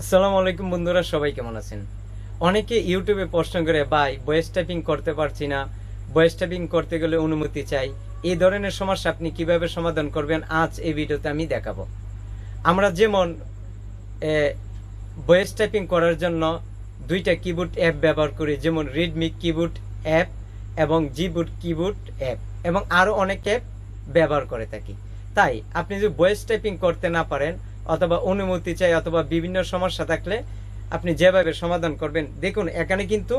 আসসালামু আলাইকুম বন্ধুরা, সবাই কেমন আছেন? অনেকে ইউটিউবে প্রশ্ন করে, ভাই ভয়েস টাইপিং করতে পারছি না। ভয়েস টাইপিং করতে গেলে অনুমতি চাই। এই ধরনের সমস্যা আপনি কীভাবে সমাধান করবেন? আজ এই ভিডিওতে আমি দেখাবো। আমরা যেমন ভয়েস টাইপিং করার জন্য দুইটা কিবোর্ড অ্যাপ ব্যবহার করি, যেমন রেডমি কিবোর্ড অ্যাপ এবং জিবোর্ড কিবোর্ড অ্যাপ এবং আরও অনেক অ্যাপ ব্যবহার করে থাকি। তাই, আপনি যদি ভয়েস টাইপিং করতে না পারেন অথবা অনুমতি চাই অথবা বিভিন্ন সমস্যা থাকলে আপনি যেভাবে সমাধান করবেন। দেখুন, এখানে কিন্তু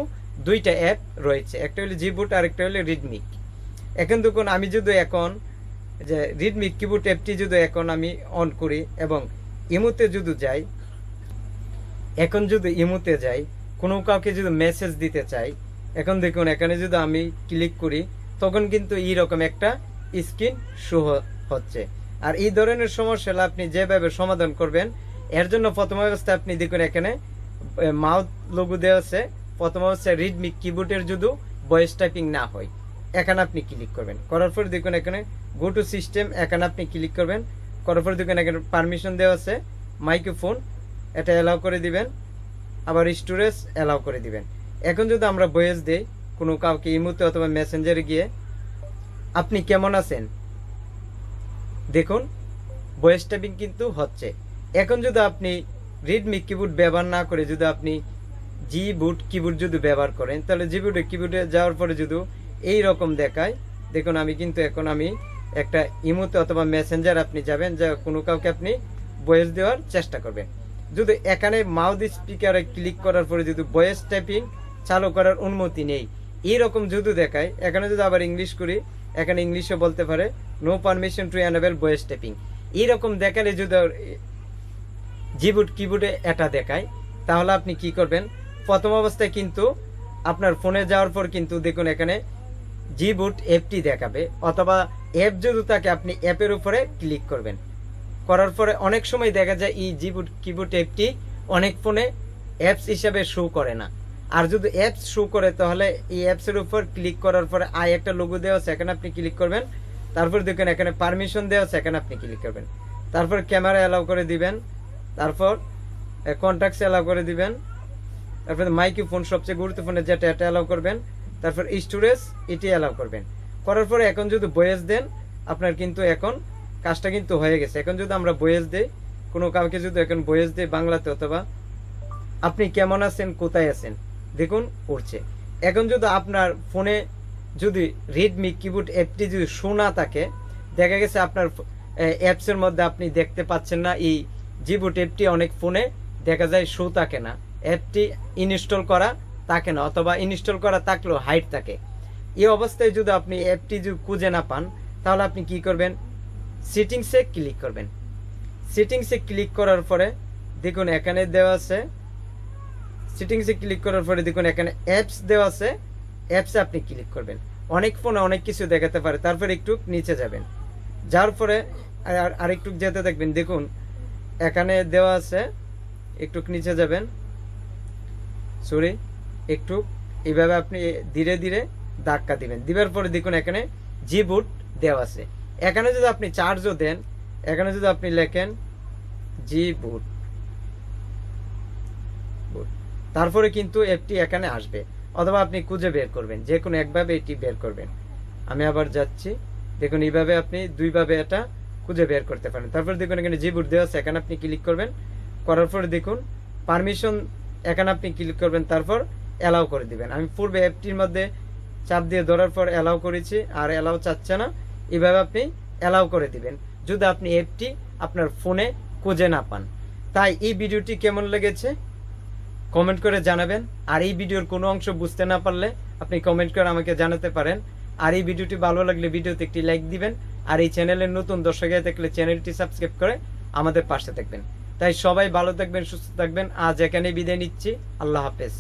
দুইটা অ্যাপ রয়েছে। একটা হলো জিবুট আর একটা হলো রিডমিক এখন দেখুন, আমি যদি এখন যে রিডমিক কিবোর্ড অ্যাপটি যদি এখন আমি অন করি এবং ইমুতে যদি যাই, এখন যদি ইমুতে যাই, কোনো কাউকে যদি মেসেজ দিতে চাই, এখন দেখুন, এখানে যদি আমি ক্লিক করি, তখন কিন্তু এইরকম একটা স্ক্রিন শো হচ্ছে। আর এই ধরনের সমস্যা আপনি যেভাবে সমাধান করবেন, এর জন্য প্রথম অবস্থায় আপনি দেখুন এখানে মাউথ লোগো দেওয়া আছে। প্রথম অবস্থায় রিডমি কিবোর্ডের যদি ভয়েস টাইপিং না হয়, এখানে আপনি ক্লিক করবেন। করার পর দেখুন এখানে গো টু সিস্টেম এখানে আপনি ক্লিক করবেন। করার পর দেখুন এখানে পারমিশন দেওয়া আছে মাইক্রোফোন এটা অ্যালাউ করে দিবেন। আবার স্টোরেজ অ্যালাউ করে দিবেন। এখন যদি আমরা বয়েস দেই, কোনো কাউকে ইমুতে অথবা মেসেঞ্জারে গিয়ে, আপনি কেমন আছেন? দেখুন ভয়েস টাইপিং কিন্তু হচ্ছে। এখন যদি আপনি রিডমি কিবোর্ড ব্যবহার না করে যদি আপনি জি বুট কিবোর্ড যদি ব্যবহার করেন, তাহলে জি বুটে কিবোর্ডে যাওয়ার পরে যদি এই রকম দেখায়, দেখুন আমি কিন্তু এখন আমি একটা ইমোতে অথবা মেসেঞ্জার আপনি যাবেন, যা কোনো কাউকে আপনি ভয়েস দেওয়ার চেষ্টা করবেন। যদি এখানে মাউথ স্পিকারে ক্লিক করার পরে যদি ভয়েস টাইপিং চালু করার অনুমতি নেই এইরকম যদি দেখায়, এখানে যদি আবার ইংলিশ করি এখানে ইংলিশও বলতে পারে no permission to enable voice typing এইরকম দেখালে যদি জিবুট কিবোর্ডে এটা দেখায়, তাহলে আপনি কি করবেন? প্রথম অবস্থায় কিন্তু আপনার ফোনে যাওয়ার পর কিন্তু দেখুন এখানে জিবুট অ্যাপটি দেখাবে, অথবা অ্যাপ যদি তাকে আপনি অ্যাপের উপরে ক্লিক করবেন। করার পরে অনেক সময় দেখা যায়, এই জিবুট কিবোর্ড অ্যাপটি অনেক ফোনে অ্যাপস হিসাবে শো করে না। আর যদি অ্যাপস শো করে, তাহলে এই অ্যাপসের উপর ক্লিক করার পরে আই একটা লোগো দেওয়া এখানে আপনি ক্লিক করবেন। তারপর দেখুন, এখানে পারমিশন দেওয়া আছে আপনি ক্লিক করবেন। তারপর ক্যামেরা অ্যালাউ করে দিবেন। তারপর কন্ট্যাক্টস অ্যালাউ করে দিবেন। তারপর মাইক্রোফোন সবচেয়ে গুরুত্বপূর্ণ যেটা, এটা অ্যালাউ করবেন। তারপর স্টোরেজ এটি অ্যালাউ করবেন। করার পরে এখন যদি বয়েস দেন, আপনার কিন্তু এখন কাজটা কিন্তু হয়ে গেছে। এখন যদি আমরা বয়েস দিই, কোনো কাউকে যদি এখন বয়েস দিই বাংলাতে অথবা, আপনি কেমন আছেন, কোথায় আছেন? দেখুন উঠছে এখন যদি আপনার ফোনে যদি রেডমি কিবোর্ড অ্যাপটি যদি শোনা থাকে, দেখা গেছে আপনার অ্যাপসের মধ্যে আপনি দেখতে পাচ্ছেন না, এই জিবুট অ্যাপটি অনেক ফোনে দেখা যায় শো থাকে না। অ্যাপটি ইনস্টল করা থাকে না, অথবা ইনস্টল করা থাকলেও হাইট থাকে। এই অবস্থায় যদি আপনি অ্যাপটি যদি খুঁজে না পান, তাহলে আপনি কি করবেন? সেটিংসে ক্লিক করবেন। সেটিংসে ক্লিক করার পরে দেখুন, এখানে দেওয়া আছে সেটিংসে ক্লিক করার পরে দেখুন এখানে অ্যাপস দেওয়া আছে। অ্যাপসে আপনি ক্লিক করবেন। অনেক ফোনে অনেক কিছু দেখাতে পারে। তারপর একটু নিচে যাবেন। যার পরে আর আরেকটু যেতে দেখবেন। দেখুন, এখানে দেওয়া আছে, একটু নিচে যাবেন। সরি একটু এইভাবে আপনি ধীরে ধীরে ধাক্কা দিবেন। দিবার পরে দেখুন এখানে জি বুট দেওয়া আছে। এখানে যদি আপনি চার্জও দেন, এখানে যদি আপনি লেখেন জি বুট বুট তারপরে কিন্তু একটি এখানে আসবে। অথবা আপনি খুঁজে বের করবেন যে কোনো একভাবে এটি বের করবেন। আমি আবার যাচ্ছি। দেখুন, এইভাবে আপনি দুইভাবে এটা খুঁজে বের করতে পারেন। তারপর দেখুন, এখানে যে বুট দেওয়া আছে, এখানে আপনি ক্লিক করবেন। করার পরে দেখুন পারমিশন এখানে আপনি ক্লিক করবেন, তারপর অ্যালাউ করে দিবেন। আমি পূর্বে অ্যাপটির মধ্যে চাপ দিয়ে ধরার পর অ্যালাউ করেছি, আর অ্যালাউ চাচ্ছে না। এভাবে আপনি অ্যালাউ করে দিবেন, যদি আপনি অ্যাপটি আপনার ফোনে খুঁজে না পান। তাই এই ভিডিওটি কেমন লেগেছে? কমেন্ট করে জানাবেন। আর এই ভিডিওর কোনো অংশ বুঝতে না পারলে আপনি কমেন্ট করে আমাকে জানাতে পারেন। আর এই ভিডিওটি ভালো লাগলে ভিডিওতে একটি লাইক দিবেন। আর এই চ্যানেলের নতুন দর্শক দেখলে চ্যানেলটি সাবস্ক্রাইব করে আমাদের পাশে থাকবেন। তাই সবাই ভালো থাকবেন, সুস্থ থাকবেন। আজ এখানে বিদায় নিচ্ছি। আল্লাহ হাফেজ।